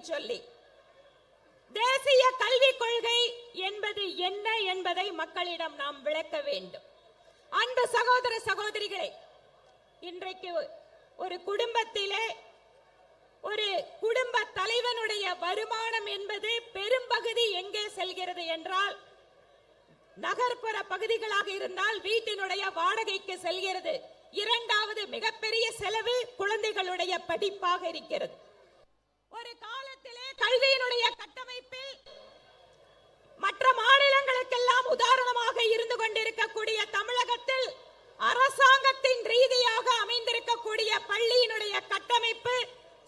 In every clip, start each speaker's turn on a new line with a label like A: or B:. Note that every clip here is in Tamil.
A: சொல்லி. தேசிய கல்விக் கொள்கை என்பது என்ன என்பதை மக்களிடம் நாம் விளக்க வேண்டும். அன்பு சகோதர சகோதரிகளே இன்றைக்கு ஒரு குடும்பத்திலே ஒரு குடும்ப தலைவனுடைய வருமானம் என்பது பெரும்பகுதி எங்கே செல்கிறது என்றால் நகர்ப்புற பகுதிகளாக இருந்தால் வீட்டினுடைய வாடகைக்கு செல்கிறது. இரண்டாவது மிகப்பெரிய செலவு குழந்தைகளுடைய படிப்பாக இருக்கிறது. ஒரு காலத்திலே கல்வியினுடைய கட்டமைப்பில் மற்ற மாநிலங்களுக்கெல்லாம் உதாரணமாக இருந்து கொண்டிருக்கக்கூடிய தமிழகத்தில் அரசாங்கத்தின் ரீதியாக அமைந்திருக்கக்கூடிய பள்ளியினுடைய கட்டமைப்பு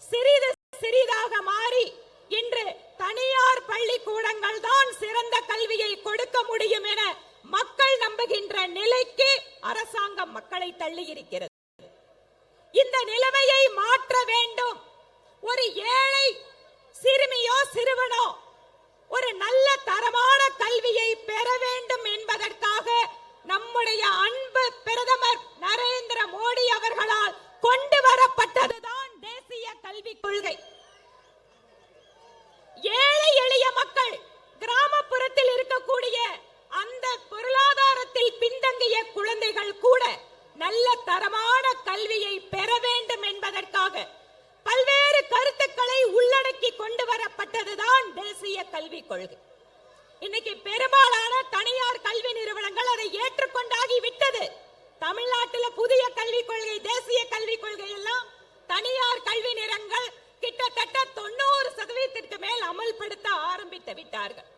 A: சிறிது சிறிதாக மாறி இன்று தனியார் பள்ளிக்கூடங்கள் தான் சிறந்த கல்வியை கொடுக்க முடியும் என மக்கள் நம்புகின்ற நிலைக்கு அரசாங்கம் மக்களை தள்ளி இருக்கிறது இந்த நிலைமையை மாற்ற வேண்டும். ஒரு ஏழை சிறுவனோ ஒரு நல்ல தரமான கல்வியை பெற வேண்டும் என்பதற்காக நம்முடைய அன்பு பிரதமர் நரேந்திர மோடி அவர்களால் கொண்டு வரப்பட்டதுதான் தேசிய கல்விக் கொள்கை. ஏழை எளிய மக்கள் கிராமப்புறத்தில் இருக்கக்கூடிய அந்த பொருளாதாரத்தில் பின்தங்கிய குழந்தைகள் கூட நல்ல தரமான கல்வியை பெற வேண்டும் என்பதற்காக பல்வேறு கருத்துக்களை உள்ளடக்கி கொண்டு வரப்பட்டதுதான் தேசிய கல்விக் கொள்கை இன்னைக்கு பெரும்பாலான தனியார் கல்வி நிறுவனங்கள் அதை ஏற்றுக்கொண்டாகி விட்டது தமிழ்நாட்டில் புதிய கல்விக் கொள்கை தேசிய கல்விக் கொள்கை எல்லாம் தனியார் கல்வி நிறுவனங்கள் கிட்டத்தட்ட தொண்ணூறு சதவீதத்திற்கு மேல் அமல்படுத்த ஆரம்பித்து விட்டார்கள்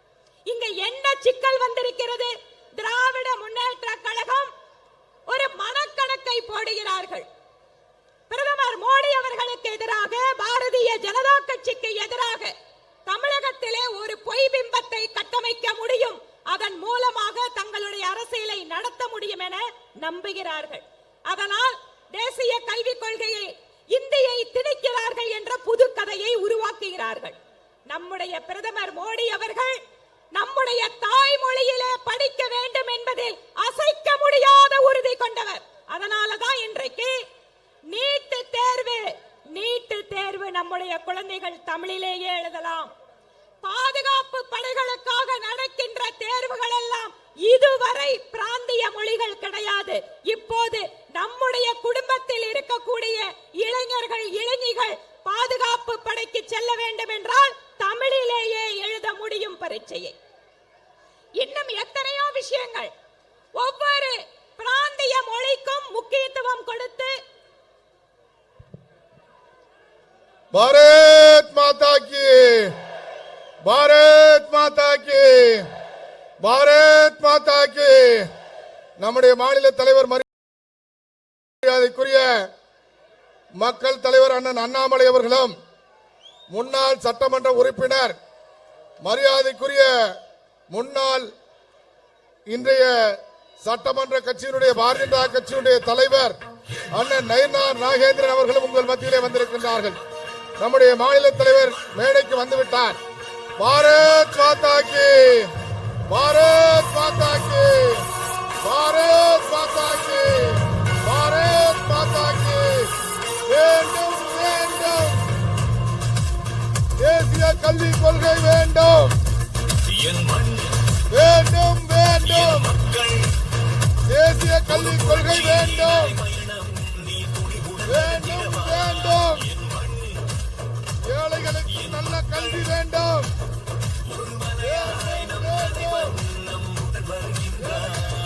A: இங்க என்ன சிக்கல் வந்திருக்கிறது திராவிட முன்னேற்ற கழகம் ஒரு மனக்கணக்கை போடுகிறார்கள் பிரதமர் மோடி அவர்களுக்கு எதிராக பாரதிய ஆட்சிக்கு எதிராக தமிழகத்திலே ஒரு பொய் பிம்பத்தை கட்டமைக்க முடியும். அதன் மூலமாக தங்களுடைய அரசியலை நடத்த முடியும் என நம்புகிறார்கள். அதனால் தேசிய கல்விக் கொள்கையை இந்தியை திணிக்கிறார்கள் என்ற புது கதையை உருவாக்குகிறார்கள். நம்முடைய பிரதமர் மோடி அவர்கள் நம்முடைய தாய்மொழியிலே படிக்க வேண்டும் என்பதில் அசைக்க முடியாத உறுதி கொண்டவர். அதனாலதான் இன்றைக்கு நீட்டு தேர்வு நீட்டு தேர்வு நம்முடைய குழந்தைகள் தமிழிலேயே எழுதலாம். பாதுகாப்பு படைகளுக்காக நடக்கின்ற தேர்வுகள் எல்லாம் இதுவரை பிராந்திய மொழிகள் கிடையாது. இப்போது நம்முடைய குடும்பத்தில் இருக்கக்கூடிய இளைஞர்கள் இளைஞிகள் பாதுகாப்பு படைக்கு செல்ல வேண்டும் என்றால் தமிழிலேயே எழுத முடியும் பரீட்சையை. இன்னும் எத்தனையோ விஷயங்கள். ஒவ்வொரு பிராந்திய மொழிக்கும் முக்கியத்துவம் கொடுத்து
B: பாரத் மாதா கி பாரத் மாதா கி பாரத் மாதா நம்முடைய மாநில தலைவர் மரியாதைக்குரிய மக்கள் தலைவர் அண்ணன் அண்ணாமலை அவர்களும் முன்னாள் சட்டமன்ற உறுப்பினர் மரியாதைக்குரிய முன்னாள் இன்றைய சட்டமன்ற கட்சியினுடைய பாரதிய கட்சியினுடைய தலைவர் அண்ணன் நயனார் நாகேந்திரன் அவர்களும் உங்கள் மத்தியிலே வந்திருக்கின்றார்கள். நம்முடைய மாநில தலைவர் மேடைக்கு வந்துவிட்டார். பாரத் மாதா கி பாரத் மாதா கி பாரத் மாதா கி பாரத் மாதா கி வேண்டும் வேண்டும்! தேசிய கல்விக் கொள்கை வேண்டும். வேண்டும் வேண்டும்! தேசிய கல்விக் கொள்கை வேண்டும். வேண்டும் வேண்டும்! ஏழைகளுக்கு கல்வி வேண்டும். வேண்டும்,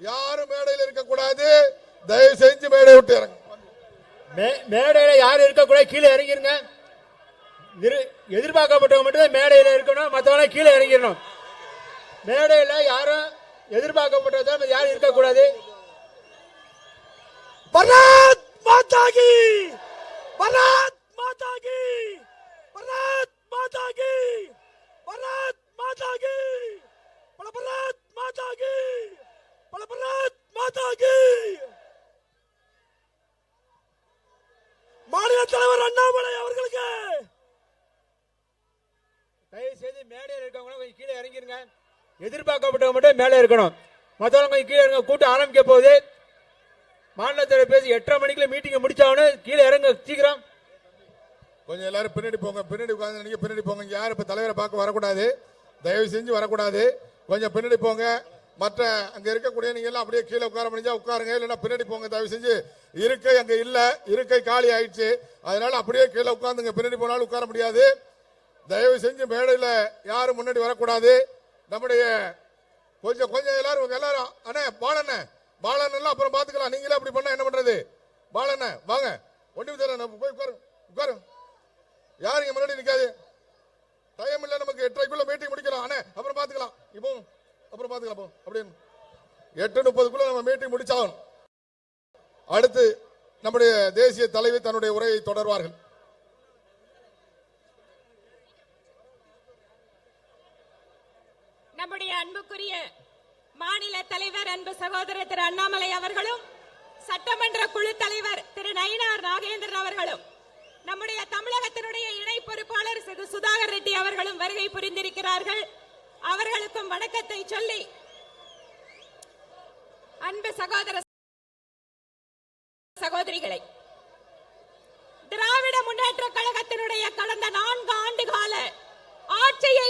B: யாரும் மேடையில் இருக்கக்கூடாது. தயவு செஞ்சு மேடை விட்டு இறங்க.
C: மேடையில யாரும் இருக்கக்கூடாது. கீழே இறங்கிருங்க. எதிர்பார்க்கப்பட்டவங்க மட்டும்தான் மேடையில் இருக்கணும். மற்றவங்க கீழே இறங்கிடணும். மேடையில் யாரும் எதிர்பார்க்கப்பட்டதான் யாரும் இருக்கக்கூடாது. பரத் மாதாகி பரத் மாதாகி பரத் வாங்கிருங்க. எதிர்பார்க்கப்பட்டவங்க மட்டும் மேலே இருக்கணும். மற்றவங்க கீழே இருங்க கூட்டம் ஆரம்பிக்க போகுது. மாநிலத்தில் பேசி எட்டரை மணிக்குள்ள மீட்டிங்கை முடிச்சாவனே கீழே இறங்க சீக்கிரம்.
B: கொஞ்சம் எல்லாரும் பின்னாடி போங்க. பின்னாடி உட்கார்ந்து நீங்க பின்னாடி போங்க. இங்க யாரும் இப்ப தலைவரை பார்க்க வரக்கூடாது. தயவு செஞ்சு வரக்கூடாது. கொஞ்சம் பின்னாடி போங்க. மற்ற அங்க இருக்கக்கூடிய நீங்க எல்லாம் அப்படியே கீழே உட்கார முடிஞ்சா உட்காருங்க. இல்லைன்னா பின்னாடி போங்க. தயவு செஞ்சு இருக்கை அங்க இல்ல. இருக்கை காலி ஆயிடுச்சு. அதனால அப்படியே கீழே உட்காந்துங்க பின்னாடி போனாலும் உட்கார முடியாது. தயவு செஞ்சு மேடையில் யாரும் முன்னாடி வரக்கூடாது. நம்முடைய கொஞ்சம் கொஞ்சம் எல்லாரும் எல்லாரும் அண்ணே பாலண்ணே பாலண்ணெல்லாம் அப்புறம் பார்த்துக்கலாம் நீங்களே அப்படி பண்ணா என்ன பண்ணுறது பாலண்ணே வாங்க. ஒண்டி தரேன் போய் உட்காரு உட்காரு. யாரு இங்கே முன்னாடி நிற்காது டைம் இல்லை நமக்கு எட்டரைக்குள்ள மீட்டிங் முடிக்கலாம். அண்ணே அப்புறம் பார்த்துக்கலாம் இப்போ அப்புறம் பார்த்துக்கலாம் போ அப்படின்னு. எட்டு முப்பதுக்குள்ள நம்ம மீட்டிங் முடிச்சாகணும். அடுத்து நம்முடைய தேசிய தலைவி தன்னுடைய உரையை தொடர்வார்கள்.
A: நம்முடைய அன்புக்குரிய மாநில தலைவர் அன்பு சகோதரர் திரு அண்ணாமலை அவர்களும் சட்டமன்ற குழு தலைவர் திரு நயினார் நாகேந்திரன் அவர்களும் நம்முடைய தமிழகத்தினுடைய இணை பொறுப்பாளர் திரு சுதாகர் ரெட்டி அவர்களும் வருகை புரிந்திருக்கிறார்கள். அவர்களுக்கும் வணக்கத்தை சொல்லி அன்பு சகோதர சகோதரிகளை திராவிட முன்னேற்ற கழகத்தினுடைய கடந்த நான்கு ஆண்டு கால ஆட்சியை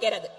A: கழகம்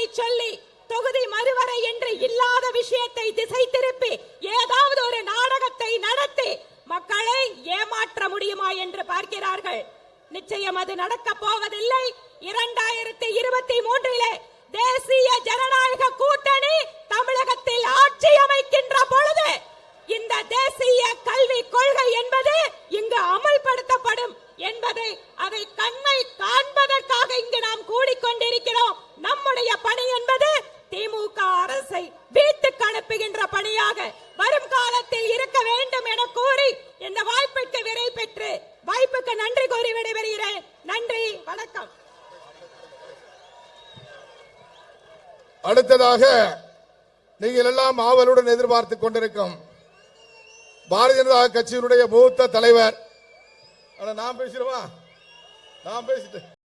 A: தமிழை சொல்லி தொகுதி மறுவரை என்று இல்லாத விஷயத்தை திசை திருப்பி ஏதாவது ஒரு நாடகத்தை நடத்தி மக்களை ஏமாற்ற முடியுமா என்று பார்க்கிறார்கள். நிச்சயம் அது நடக்க போவதில்லை. இரண்டாயிரத்தி இருபத்தி மூன்றிலே தேசிய ஜனநாயக கூட்டணி தமிழகத்தில் ஆட்சி அமைக்கின்ற பொழுது இந்த தேசிய கல்வி கொள்கை என்பது இங்கு அமல்படுத்தப்படும் என்பதை அதை கண்மை காண்பதற்காக இங்கு நாம் கூடிக்கொண்டிருக்கிறோம் நம்முடைய பணி என்பது திமுக அரசை வீட்டுக்கு அனுப்புகின்ற பணியாக வரும் காலத்தில் இருக்க வேண்டும் என கூறி இந்த வாய்ப்புக்கு விரை பெற்று வாய்ப்புக்கு நன்றி கூறி விடைபெறுகிறேன். நன்றி வணக்கம்.
B: அடுத்ததாக நீங்கள் எல்லாம் ஆவலுடன் எதிர்பார்த்துக் கொண்டிருக்கும் பாரதிய ஜனதா கட்சியினுடைய மூத்த தலைவர். நான் பேசிடுவா? நான் பேசிட்டேன்